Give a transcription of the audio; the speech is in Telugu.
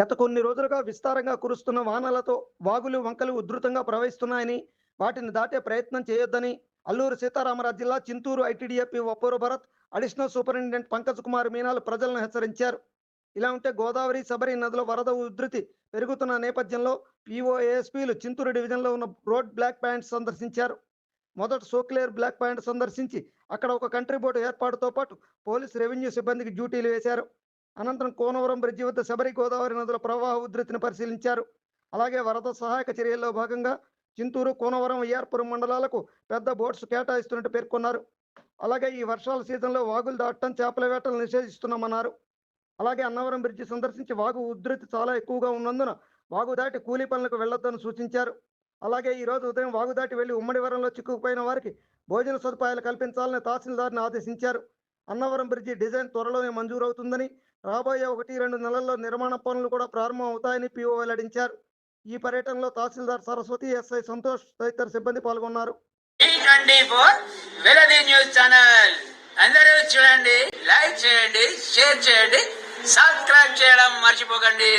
గత కొన్ని రోజులుగా విస్తారంగా కురుస్తున్న వానలతో వాగులు వంకలు ఉధృతంగా ప్రవహిస్తున్నాయని వాటిని దాటే ప్రయత్నం చేయొద్దని అల్లూరు సీతారామరాజు జిల్లా చింతూరు ఐటీడీఎఫ్ ఒప్పూరు భరత్ అడిషనల్ సూపరింటెండెంట్ పంకజ్ కుమార్ మీనాలు ప్రజలను హెచ్చరించారు. ఇలా ఉంటే గోదావరి శబరి నదిలో వరద ఉధృతి పెరుగుతున్న నేపథ్యంలో పీఓఏఎస్పీలు చింతూరు డివిజన్లో ఉన్న రోడ్ బ్లాక్ పాయింట్ సందర్శించారు. మొదట సోక్లేర్ బ్లాక్ పాయింట్ సందర్శించి అక్కడ ఒక కంట్రీ బోర్డు ఏర్పాటుతో పాటు పోలీస్ రెవెన్యూ సిబ్బందికి డ్యూటీలు వేశారు. అనంతరం కోనవరం బ్రిడ్జి వద్ద శబరి గోదావరి నదుల ప్రవాహ ఉధృతిని పరిశీలించారు. అలాగే వరద సహాయక చర్యల్లో భాగంగా చింతూరు కోనవరం అయ్యార్పురం మండలాలకు పెద్ద బోట్స్ కేటాయిస్తున్నట్టు పేర్కొన్నారు. అలాగే ఈ వర్షాల సీజన్లో వాగులు దాటడం చేపల వేటలు నిషేధిస్తున్నామన్నారు. అలాగే అన్నవరం బ్రిడ్జి సందర్శించి వాగు ఉధృతి చాలా ఎక్కువగా ఉన్నందున వాగు దాటి కూలీ పనులకు వెళ్ళొద్దని సూచించారు. అలాగే ఈ రోజు ఉదయం వాగు దాటి వెళ్ళి ఉమ్మడివరంలో చిక్కుకుపోయిన వారికి భోజన సదుపాయాలు కల్పించాలని తహసీల్దార్ని ఆదేశించారు. అన్నవరం బ్రిడ్జి డిజైన్ త్వరలోనే మంజూరవుతుందని రాబోయే ఒకటి రెండు నెలల్లో నిర్మాణ పనులు కూడా ప్రారంభం అవుతాయని పిఓ వెల్లడించారు. ఈ పర్యటనలో తహసీల్దార్ సరస్వతి ఎస్ఐ సంతోష్ తదితర సిబ్బంది పాల్గొన్నారు. News channel. అందరూ చూడండి లైక్ చేయండి షేర్ చేయండి సబ్స్క్రైబ్ చేయడం మర్చిపోకండి.